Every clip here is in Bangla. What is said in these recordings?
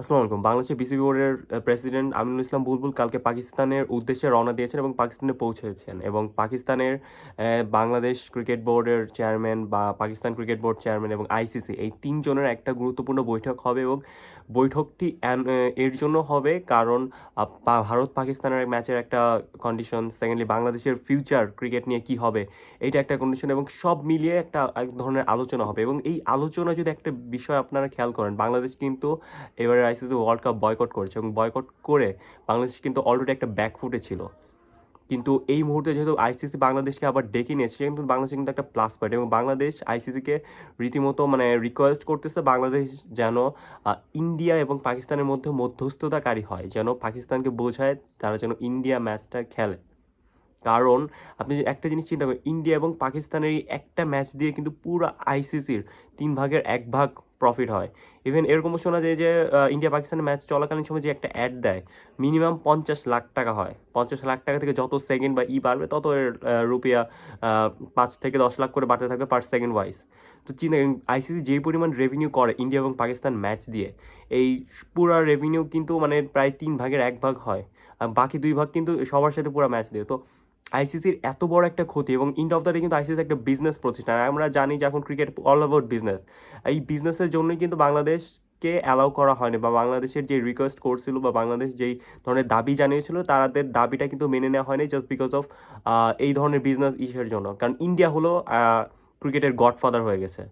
আসসালামু আলাইকুম। বাংলাদেশের বিসিবি বোর্ডের প্রেসিডেন্ট আমিনুল ইসলাম বুলবুল কালকে পাকিস্তানের উদ্দেশ্যে রওনা দিয়েছেন এবং পাকিস্তানে পৌঁছেছেন এবং পাকিস্তানের বাংলাদেশ ক্রিকেট বোর্ডের চেয়ারম্যান বা পাকিস্তান ক্রিকেট বোর্ড চেয়ারম্যান এবং আইসিসি এই তিনজনের একটা গুরুত্বপূর্ণ বৈঠক হবে এবং বৈঠকটি এর জন্য হবে কারণ ভারত পাকিস্তানের ম্যাচের একটা কন্ডিশন সেকেন্ডলি বাংলাদেশের ফিউচার ক্রিকেট নিয়ে কি হবে এইটা একটা কন্ডিশন এবং সব মিলিয়ে একটা, এক ধরনের আলোচনা হবে এবং এই আলোচনা যদি একটা বিষয় আপনারা খেয়াল করেন, বাংলাদেশ কিন্তু এবারে আইসিসি ওয়ার্ল্ড কাপ বয়কট করেছে এবং বয়কট করে বাংলাদেশ কিন্তু অলরেডি একটা ব্যাকফুটে ছিল। কিন্তু এই মুহূর্তে যেহেতু আইসিসি বাংলাদেশকে আবার ডেকে নিয়েছে কিন্তু বাংলাদেশ কিন্তু একটা প্লাস পয়েন্ট এবং বাংলাদেশ আইসিসিকে রীতিমতো মানে রিকোয়েস্ট করতেছে বাংলাদেশ যেন ইন্ডিয়া এবং পাকিস্তানের মধ্যে মধ্যস্থতাকারী হয়, যেন পাকিস্তানকে বোঝায় তারা যেন ইন্ডিয়া ম্যাচটা খেলে। কারণ আপনি একটা জিনিস চিন্তা করেন ইন্ডিয়া এবং পাকিস্তানের এই একটা ম্যাচ দিয়ে কিন্তু পুরো আইসিসির তিন ভাগের এক ভাগ প্রফিট হয়। ইভেন এরকমও শোনা যায় যে ইন্ডিয়া পাকিস্তানের ম্যাচ চলাকালীন সময় যে একটা অ্যাড দেয় মিনিমাম পঞ্চাশ লাখ টাকা হয়। পঞ্চাশ লাখ টাকা থেকে যত সেকেন্ড বা ই বাড়বে, তত এর রুপিয়া পাঁচ থেকে দশ লাখ করে বাড়তে থাকবে পার সেকেন্ড ওয়াইজ তো চিন্তা আইসিসি যেই পরিমাণ রেভিনিউ করে ইন্ডিয়া এবং পাকিস্তান ম্যাচ দিয়ে, এই পুরা রেভিনিউ কিন্তু মানে প্রায় তিন ভাগের এক ভাগ হয়। বাকি দুই ভাগ কিন্তু সবার সাথে পুরো ম্যাচ দিয়ে। তো আইসিসির এত বড় একটা ক্ষতি এবং ইন্ড অফ দ্য ডে কিন্তু আইসিসি একটা বিজনেস প্রতিষ্ঠান। আমরা জানি যে এখন ক্রিকেট অল ওভার বিজনেস এই বিজনেসের জন্যই কিন্তু বাংলাদেশ কে অ্যালাউ করা হয়নি বা বাংলাদেশের যে রিকোয়েস্ট করছিল বা বাংলাদেশ যেই ধরনের দাবি জানিয়েছিল, তাদের দাবিটা কিন্তু মেনে নেওয়া হয়নি জাস্ট বিকজ অফ এই ধরনের বিজনেস ইসের জন্য। কারণ ইন্ডিয়া হলো ক্রিকেটের গডফাদার হয়ে গেছে।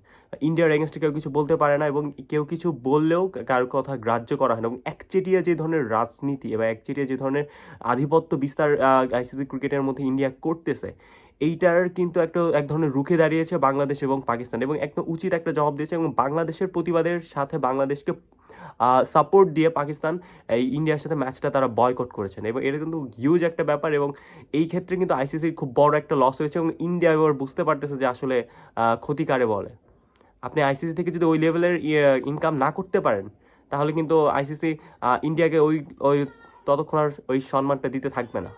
ইন্ডিয়ার এগেনস্টে কেউ কিছু বলতে পারে না এবং কেউ কিছু বললেও কারোর কথা গ্রাহ্য করা হয় না এবং একচেটিয়া যে ধরনের রাজনীতি বা একচেটিয়া যে ধরনের আধিপত্য বিস্তার আইসিসি ক্রিকেটের মধ্যে ইন্ডিয়া করতেছে, এইটার কিন্তু একটা, এক ধরনের রুখে দাঁড়িয়েছে বাংলাদেশ এবং পাকিস্তান এবং একদম উচিত একটা জবাব দিয়েছে এবং বাংলাদেশের প্রতিবাদের সাথে বাংলাদেশকে সাপোর্ট দিয়ে পাকিস্তান এই ইন্ডিয়ার সাথে ম্যাচটা তারা বয়কট করেছেন। এবং এটা কিন্তু হিউজ একটা ব্যাপার এবং এই ক্ষেত্রে কিন্তু আইসিসির খুব বড় একটা লস হয়েছে এবং ইন্ডিয়া এবার বুঝতে পারতেছে যে আসলে ক্ষতিকারে বলে। আপনি আইসিসি থেকে যদি ওই লেভেলের ইনকাম না করতে পারেন, তাহলে কিন্তু আইসিসি ইন্ডিয়াকে ওই ওই ততক্ষণ আর ওই সম্মানটা দিতে থাকবে না।